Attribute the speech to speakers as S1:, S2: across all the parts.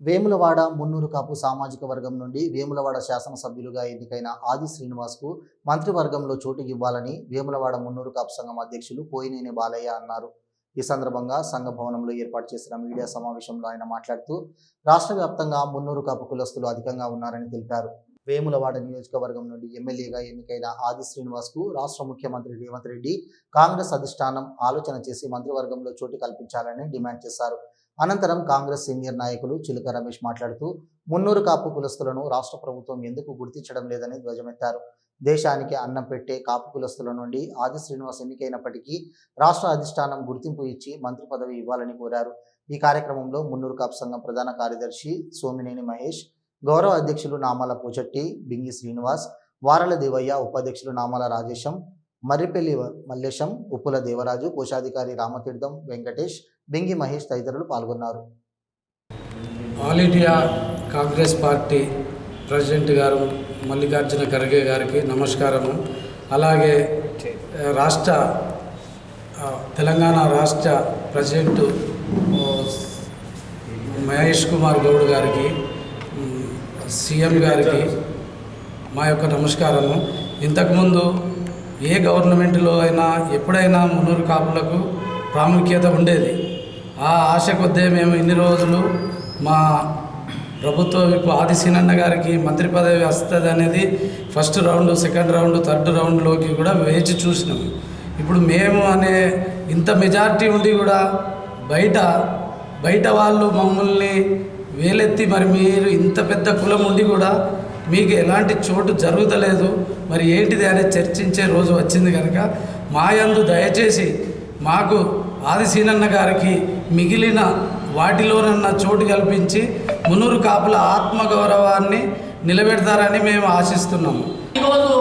S1: వేములవాడ మున్నూరు కాపు సామాజిక వర్గం నుండి వేములవాడ శాసనసభ్యులుగా ఎన్నికైన ఆది శ్రీనివాస్కు మంత్రివర్గంలో చోటు ఇవ్వాలని వేములవాడ మున్నూరు కాపు సంఘం అధ్యక్షులు పోయినేని బాలయ్య అన్నారు. ఈ సందర్భంగా సంఘ భవనంలో ఏర్పాటు చేసిన మీడియా సమావేశంలో ఆయన మాట్లాడుతూ రాష్ట్ర వ్యాప్తంగా మున్నూరు కాపు కులస్తులు అధికంగా ఉన్నారని తెలిపారు. వేములవాడ నియోజకవర్గం నుండి ఎమ్మెల్యేగా ఎన్నికైన ఆది శ్రీనివాస్కు రాష్ట్ర ముఖ్యమంత్రి రేవంత్ రెడ్డి కాంగ్రెస్ అధిష్టానం ఆలోచన చేసి మంత్రివర్గంలో చోటు కల్పించాలని డిమాండ్ చేశారు. అనంతరం కాంగ్రెస్ సీనియర్ నాయకులు చిలుక రమేష్ మాట్లాడుతూ మున్నూరు కాపు కులస్తులను రాష్ట్ర ప్రభుత్వం ఎందుకు గుర్తించడం లేదని ధ్వజమెత్తారు. దేశానికి అన్నం పెట్టే కాపు కులస్తుల నుండి ఆది శ్రీనివాస్ ఎన్నికైనప్పటికీ రాష్ట్ర అధిష్టానం గుర్తింపు ఇచ్చి మంత్రి పదవి ఇవ్వాలని కోరారు. ఈ కార్యక్రమంలో మున్నూరు కాపు సంఘం ప్రధాన కార్యదర్శి సోమినేని మహేష్ గౌరవ అధ్యక్షులు నామాల పూచట్టి బింగి శ్రీనివాస్ వారల దేవయ్య ఉపాధ్యక్షులు నామాల రాజేశం మర్రిపల్లి మల్లేశం ఉప్పుల దేవరాజు కోశాధికారి రామతీర్థం వెంకటేష్ బెంగి మహేష్ తదితరులు పాల్గొన్నారు.
S2: All India Congress party president గారు మల్లికార్జున ఖర్గే గారికి నమస్కారము. అలాగే రాష్ట్ర తెలంగాణ రాష్ట్ర ప్రెసిడెంట్ మహేష్ కుమార్ గౌడ్ గారికి సీఎం గారికి మా యొక్క నమస్కారము. ఇంతకుముందు ఏ గవర్నమెంట్లో అయినా ఎప్పుడైనా మున్నూరు కాపులకు ప్రాముఖ్యత ఉండేది. ఆ ఆశ కొద్దే మేము ఇన్ని రోజులు మా ప్రభుత్వ విప్ ఆదిశీనన్న గారికి మంత్రి పదవి వస్తుంది అనేది first round second round third రౌండ్లోకి కూడా వేచి చూసినాం. ఇప్పుడు మేము అనే ఇంత మెజార్టీ ఉండి కూడా బయట బయట వాళ్ళు మమ్మల్ని వేలెత్తి మరి మీరు ఇంత పెద్ద కులం ఉండి కూడా మీకు ఎలాంటి చోటు జరుగుతలేదు. మరి ఏంటిది అనేది చర్చించే రోజు వచ్చింది కనుక మాయందు దయచేసి మాకు ఆదిశీనన్న గారికి మిగిలిన వాటిలోనన్న చోటు కల్పించి మునూరు కాపుల ఆత్మగౌరవాన్ని నిలబెడతారని మేము ఆశిస్తున్నాము.
S3: ఈరోజు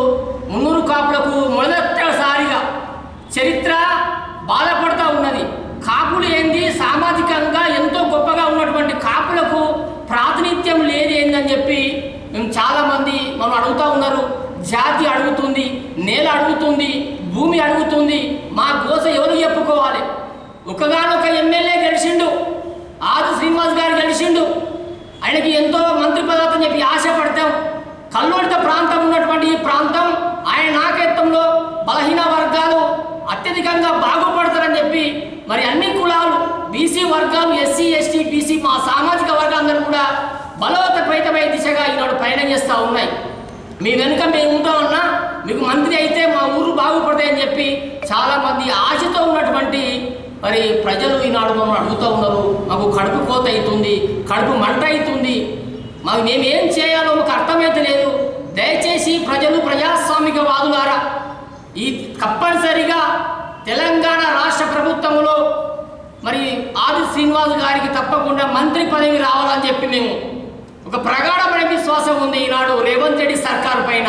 S3: మున్నూరు కాపులకు మొదటిసారిగా చరిత్ర బాధపడుతూ ఉన్నది. కాపులు ఏంది? సామాజికంగా ఎంతో గొప్పగా ఉన్నటువంటి కాపులకు ప్రాతినిధ్యం లేదు ఏందని చెప్పి మేము చాలామంది మనం అడుగుతూ ఉన్నారు. జాతి అడుగుతుంది నేల అడుగుతుంది భూమి అడుగుతుంది మా గోస ఎవరు చెప్పుకోవాలి ఒకగానొక ఎమ్మెల్యే గెలిచిండు ఆది శ్రీనివాస్ గారు గెలిచిండు ఆయనకి ఎంతో మంత్రి పదవి అని చెప్పి ఆశపడతాం కల్లోడిత ప్రాంతం ఉన్నటువంటి ఈ ప్రాంతం ఆయన నాయకత్వంలో బలహీన వర్గాలు అత్యధికంగా బాగుపడతారని చెప్పి మరి అన్ని కులాలు బీసీ వర్గాలు ఎస్సీ ఎస్టీ బీసీ మా సామాజిక వర్గాలందరూ కూడా బలవతపైతమై దిశగా ఈనాడు పయనం చేస్తూ ఉన్నాయి. మీ వెనుక మేము ఉంటామన్నా మీకు మంత్రి అయితే మా ఊరు బాగుపడతాయని చెప్పి చాలామంది ఆశతో ఉన్నటువంటి మరి ప్రజలు ఈనాడు మమ్మల్ని అడుగుతూ ఉన్నారు. మాకు కడుపు కోత అవుతుంది కడుపు మంట అవుతుంది. మాకు మేము ఏం చేయాలో మాకు అర్థమైతే లేదు దయచేసి ప్రజలు ప్రజాస్వామిక వాదులారా ఈ తప్పనిసరిగా తెలంగాణ రాష్ట్ర ప్రభుత్వంలో మరి ఆది శ్రీనివాస్ గారికి తప్పకుండా మంత్రి పదవి రావాలని చెప్పి మేము ఒక ప్రగాఢమైన విశ్వాసం ఉంది ఈనాడు రేవంత్ రెడ్డి సర్కారు పైన.